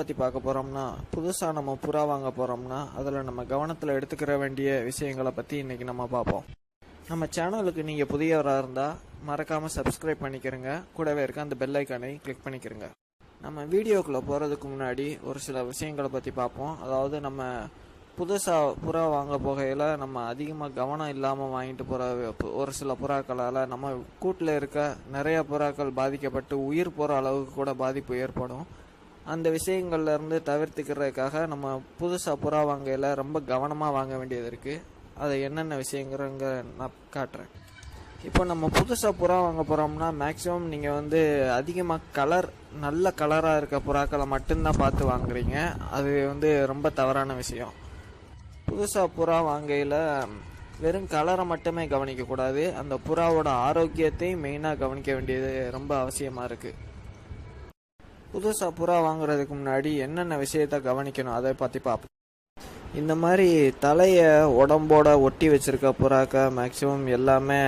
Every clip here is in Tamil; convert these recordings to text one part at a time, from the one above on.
பற்றி பார்க்க போகிறோம்னா புதுசாக நம்ம புறா வாங்க போகிறோம்னா அதில் நம்ம கவனத்தில் எடுத்துக்கிற வேண்டிய விஷயங்களை பற்றி இன்றைக்கி நம்ம பார்ப்போம். நம்ம சேனலுக்கு நீங்கள் புதியவராக இருந்தால் மறக்காமல் சப்ஸ்கிரைப் பண்ணிக்கிறங்க. கூடவே இருக்க அந்த பெல் ஐக்கானை கிளிக் பண்ணிக்கிறங்க. நம்ம வீடியோக்குள்ளே போகிறதுக்கு முன்னாடி ஒரு சில விஷயங்களை பற்றி பார்ப்போம். அதாவது நம்ம புதுசாக புறா வாங்க போகையில் நம்ம அதிகமாக கவனம் இல்லாமல் வாங்கிட்டு போகிற ஒரு சில புறாக்களால் நம்ம கூட்டில் இருக்க நிறைய புறாக்கள் பாதிக்கப்பட்டு உயிர் போகிற அளவுக்கு கூட பாதிப்பு ஏற்படும். அந்த விஷயங்கள்லேருந்து தவிர்த்துக்கிறதுக்காக நம்ம புதுசாக புறா வாங்கையில் ரொம்ப கவனமாக வாங்க வேண்டியது இருக்குது அதை என்னென்ன விஷயங்கிறங்க நான் காட்டுறேன். இப்போ நம்ம புதுசாக புறா வாங்க போகிறோம்னா மேக்ஸிமம் நீங்கள் வந்து அதிகமாக கலர் நல்ல கலராக இருக்க புறாக்களை மட்டும்தான் பார்த்து வாங்குறீங்க. அது வந்து ரொம்ப தவறான விஷயம். புதுசாக புறா வாங்கையில் வெறும் கலரை மட்டுமே கவனிக்கக்கூடாது. அந்த புறாவோட ஆரோக்கியத்தையும் மெயினாக கவனிக்க வேண்டியது ரொம்ப அவசியமாக இருக்குது புதுசாக புறா வாங்குறதுக்கு முன்னாடி என்னென்ன விஷயத்த கவனிக்கணும் அதை பற்றி பார்ப்போம். இந்த மாதிரி தலையை உடம்போட ஒட்டி வச்சிருக்க புறாக்க மேக்ஸிமம் எல்லாமே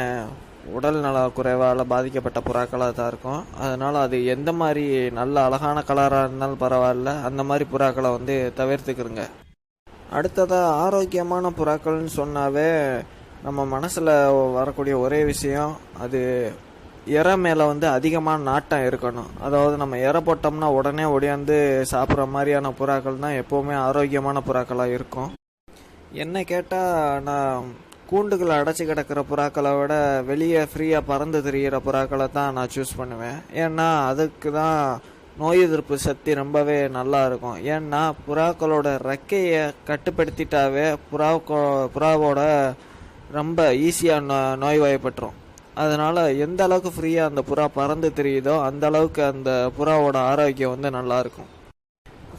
உடல் நல குறைவால் பாதிக்கப்பட்ட புறாக்களாக தான் இருக்கும். அதனால் அது எந்த மாதிரி நல்ல அழகான கலராக இருந்தாலும் பரவாயில்ல. அந்த மாதிரி புறாக்களை வந்து தவிர்த்துக்கிறங்க அடுத்ததாக ஆரோக்கியமான புறாக்கள்னு சொன்னாவே நம்ம மனசில் வரக்கூடிய ஒரே விஷயம் அது இறை மேலே வந்து அதிகமான நாட்டம் இருக்கணும். அதாவது நம்ம இறை போட்டோம்னா உடனே ஒடியாந்து சாப்பிட்ற மாதிரியான புறாக்கள் தான் எப்போவுமே ஆரோக்கியமான புறாக்களாக இருக்கும். என்ன கேட்டால் நான் கூண்டுகளை அடைச்சி கிடக்கிற புறாக்களை விட வெளியே ஃப்ரீயாக பறந்து திரிகிற புறாக்களை தான் நான் சூஸ் பண்ணுவேன். ஏன்னா அதுக்கு தான் நோய் எதிர்ப்பு சக்தி ரொம்பவே நல்லா இருக்கும். ஏன்னா புறாக்களோட ரெக்கையை கட்டுப்படுத்திட்டாவே புறாக்கோ புறாவோட ரொம்ப ஈஸியாக நோ நோய்வாய்ப்பட்டுரும். அதனால் எந்த அளவுக்கு ஃப்ரீயாக அந்த புறா பறந்து தெரியுதோ அந்த அளவுக்கு அந்த புறாவோட ஆரோக்கியம் வந்து நல்லாயிருக்கும்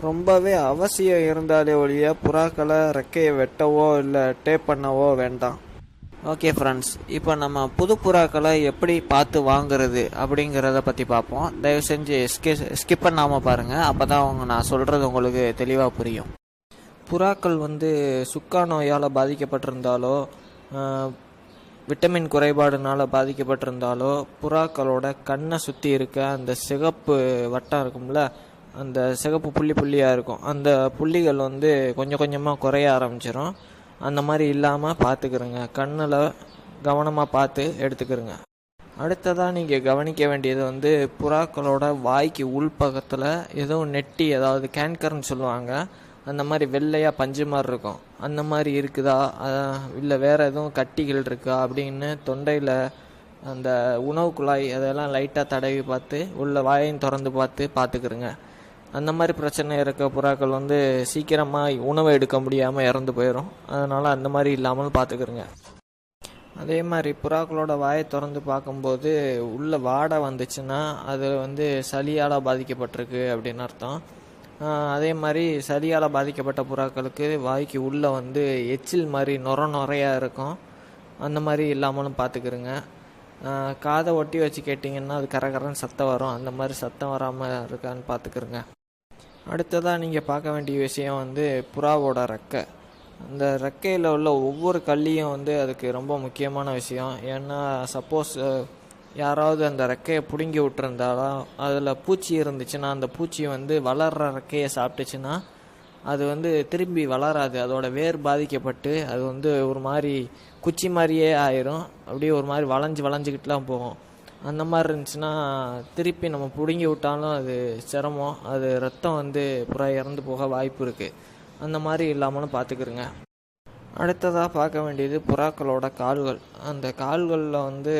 ரொம்பவே அவசியம் இருந்தாலே ஒழிய புறாக்களை ரெக்கையை வெட்டவோ இல்லை டேப் பண்ணவோ வேண்டாம். ஓகே ஃப்ரெண்ட்ஸ் இப்போ நம்ம புது புறாக்களை எப்படி பார்த்து வாங்குறது அப்படிங்கிறத பற்றி பார்ப்போம். தயவு செஞ்சு ஸ்கி ஸ்கிப் பண்ணாமல் பாருங்கள் அப்போ தான் அவங்க நான் சொல்கிறது உங்களுக்கு தெளிவாக புரியும். புறாக்கள் வந்து சுக்கா நோயால் பாதிக்கப்பட்டிருந்தாலோ விட்டமின் குறைபாடுனால பாதிக்கப்பட்டிருந்தாலோ புறாக்களோட கண்ணை சுற்றி இருக்க அந்த சிகப்பு வட்டம் இருக்கும்ல அந்த சிகப்பு புள்ளி புள்ளியாக இருக்கும். அந்த புள்ளிகள் வந்து கொஞ்சம் கொஞ்சமாக குறைய ஆரம்பிச்சிடும் அந்த மாதிரி இல்லாமல் பார்த்துக்கிறோங்க கண்ணில் கவனமாக பார்த்து எடுத்துக்கிறோங்க அடுத்ததாக நீங்கள் கவனிக்க வேண்டியது வந்து புறாக்களோட வாய்க்கு உள்பக்கத்தில் எதுவும் நெட்டி அதாவது கேன்கர்னு சொல்லுவாங்க. அந்த மாதிரி வெள்ளையாக பஞ்சு மாதிரி இருக்கும். அந்த மாதிரி இருக்குதா? இல்லை வேறு எதுவும் கட்டிகள் இருக்கா? அப்படின்னு தொண்டையில் அந்த உணவு குழாய் அதெல்லாம் லைட்டாக தடவி பார்த்து உள்ள வாயையும் திறந்து பார்த்து பார்த்துக்கிறோங்க அந்த மாதிரி பிரச்சனை இருக்க புறாக்கள் வந்து சீக்கிரமாக உணவை எடுக்க முடியாமல் இறந்து போயிடும் அதனால் அந்த மாதிரி இல்லாமல் பார்த்துக்கிறோங்க அதே மாதிரி புறாக்களோட வாயை திறந்து பார்க்கும்போது உள்ள வாடை வந்துச்சுன்னா அது வந்து சளியால் பாதிக்கப்பட்டிருக்கு அப்படின்னு அர்த்தம். அதே மாதிரி சளியால் பாதிக்கப்பட்ட புறாக்களுக்கு வாய்க்கு உள்ளே வந்து எச்சில் மாதிரி நுர நுறையாக இருக்கும். அந்த மாதிரி இல்லாமலும் பார்த்துக்கிறோங்க காதை ஒட்டி வச்சு கேட்டிங்கன்னா அது கரகரன்னு சத்தம் வரும். அந்த மாதிரி சத்தம் வராமல் இருக்கான்னு பார்த்துக்கிறோங்க அடுத்ததாக நீங்கள் பார்க்க வேண்டிய விஷயம் வந்து புறாவோட ரெக்கை. அந்த ரெக்கையில் உள்ள ஒவ்வொரு கல்லியும் வந்து அதுக்கு ரொம்ப முக்கியமான விஷயம். ஏன்னா சப்போஸ் யாராவது அந்த ரெக்கையை பிடுங்கி விட்டுருந்தாலும் அதில் பூச்சி இருந்துச்சுன்னா அந்த பூச்சி வந்து வளர்கிற ரெக்கையை சாப்பிட்டுச்சுன்னா அது வந்து திரும்பி வளராது. அதோட வேர் பாதிக்கப்பட்டு அது வந்து ஒரு மாதிரி குச்சி மாதிரியே ஆயிரும். அப்படியே ஒரு மாதிரி வளைஞ்சு வளைஞ்சிக்கிட்டுலாம் போகும். அந்த மாதிரி இருந்துச்சுன்னா திருப்பி நம்ம பிடுங்கி விட்டாலும் அது சிரமம். அது ரத்தம் வந்து புறா இறந்து போக வாய்ப்பு இருக்குது அந்த மாதிரி இல்லாமலும் பார்த்துக்கிறோங்க அடுத்ததாக பார்க்க வேண்டியது புறாக்களோட கால்கள். அந்த கால்களில் வந்து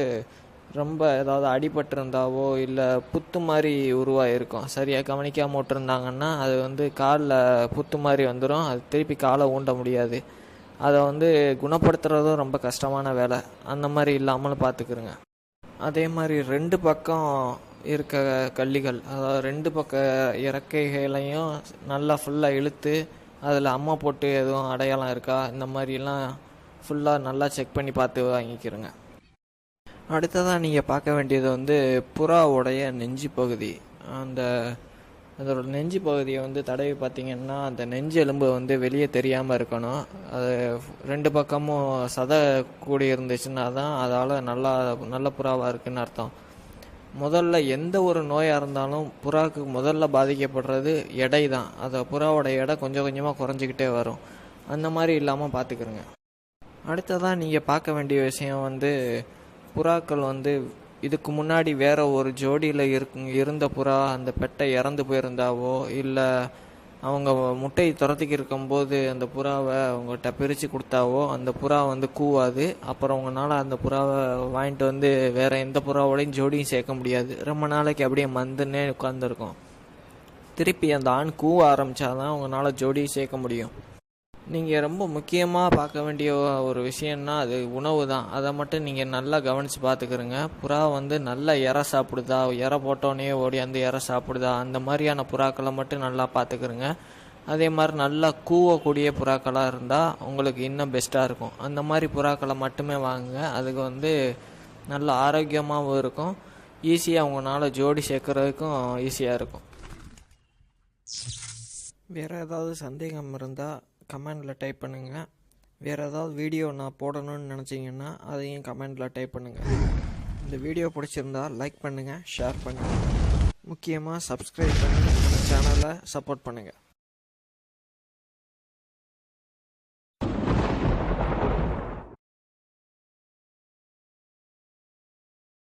ரொம்ப ஏதாவது அடிபட்டிருந்தாவோ இல்லை புத்து மாதிரி உருவாகிருக்கும் சரியாக கவனிக்காமல் விட்டுருந்தாங்கன்னா அது வந்து காலில் புத்து மாதிரி வந்துடும் அது திருப்பி காலை ஊண்ட முடியாது. அதை வந்து குணப்படுத்துறதும் ரொம்ப கஷ்டமான வேலை. அந்த மாதிரி இல்லாமலும் பார்த்துக்கிறோங்க அதே மாதிரி ரெண்டு பக்கம் இருக்க கள்ளிகள் அதாவது ரெண்டு பக்க இறக்கைகளையும் நல்லா ஃபுல்லாக இழுத்து அதில் அம்மா போட்டு எதுவும் அடையாளம் இருக்கா? இந்த மாதிரிலாம் ஃபுல்லாக நல்லா செக் பண்ணி பார்த்து வாங்கிக்கிறோங்க அடுத்ததாக நீங்கள் பார்க்க வேண்டியது வந்து புறாவுடைய நெஞ்சு பகுதி. அந்த அதோட நெஞ்சு பகுதியை வந்து தடவி பார்த்தீங்கன்னா அந்த நெஞ்சு எலும்பு வந்து வெளியே தெரியாமல் இருக்கணும். அது ரெண்டு பக்கமும் சதை கூடி இருந்துச்சுன்னா தான் அதால் நல்லா நல்ல புறாவாக இருக்குன்னு அர்த்தம். முதல்ல எந்த ஒரு நோயாக இருந்தாலும் புறாவுக்கு முதல்ல பாதிக்கப்படுறது எடை தான். அந்த புறாவோட எடை கொஞ்சம் கொஞ்சமாக குறைஞ்சிக்கிட்டே வரும். அந்த மாதிரி இல்லாமல் பார்த்துக்கிறோங்க அடுத்ததாக நீங்கள் பார்க்க வேண்டிய விஷயம் வந்து புறாக்கள் வந்து இதுக்கு முன்னாடி வேற ஒரு ஜோடியில் இருக்கு இருந்த புறா அந்த பெட்டை இறந்து போயிருந்தாவோ இல்லை அவங்க முட்டை துரத்திக்கு இருக்கும்போது அந்த புறாவை அவங்ககிட்ட பிரித்து கொடுத்தாவோ அந்த புறா வந்து கூவாது. அப்புறம் உங்களால் அந்த புறாவை வாங்கிட்டு வந்து வேற எந்த புறாவோடையும் ஜோடியும் சேர்க்க முடியாது. ரொம்ப நாளைக்கு அப்படியே மந்துன்னே உட்காந்துருக்கும் திருப்பி அந்த ஆண் கூவ ஆரம்பித்தாதான் அவங்களால ஜோடியும் சேர்க்க முடியும். நீங்கள் ரொம்ப முக்கியமாக பார்க்க வேண்டிய ஒரு விஷயம்னா அது உணவு தான். அதை மட்டும் நீங்கள் நல்லா கவனித்து பார்த்துக்கிறங்க. புறா வந்து நல்லா இறை சாப்பிடுதா? இறை போட்டோன்னே ஓடி அந்த இறை சாப்பிடுதா? அந்த மாதிரியான புறாக்களை மட்டும் நல்லா பார்த்துக்கிறங்க. அதே மாதிரி நல்லா கூவக்கூடிய புறாக்களாக இருந்தால் உங்களுக்கு இன்னும் பெஸ்ட்டாக இருக்கும். அந்த மாதிரி புறாக்களை மட்டுமே வாங்குங்க. அதுக்கு வந்து நல்ல ஆரோக்கியமாகவும் இருக்கும். ஈஸியாக உங்களால் ஜோடி சேர்க்குறதுக்கும் ஈஸியாக இருக்கும். வேறு ஏதாவது சந்தேகம் இருந்தால் கமெண்டில் டைப் பண்ணுங்கள் வேறு ஏதாவது வீடியோ நான் போடணும்னு நினச்சிங்கன்னா அதையும் கமெண்டில் டைப் பண்ணுங்கள் இந்த வீடியோ பிடிச்சிருந்தா லைக் பண்ணுங்கள் ஷேர் பண்ணுங்கள் முக்கியமாக சப்ஸ்கிரைப் பண்ணி நம்ம சேனலை சப்போர்ட் பண்ணுங்கள்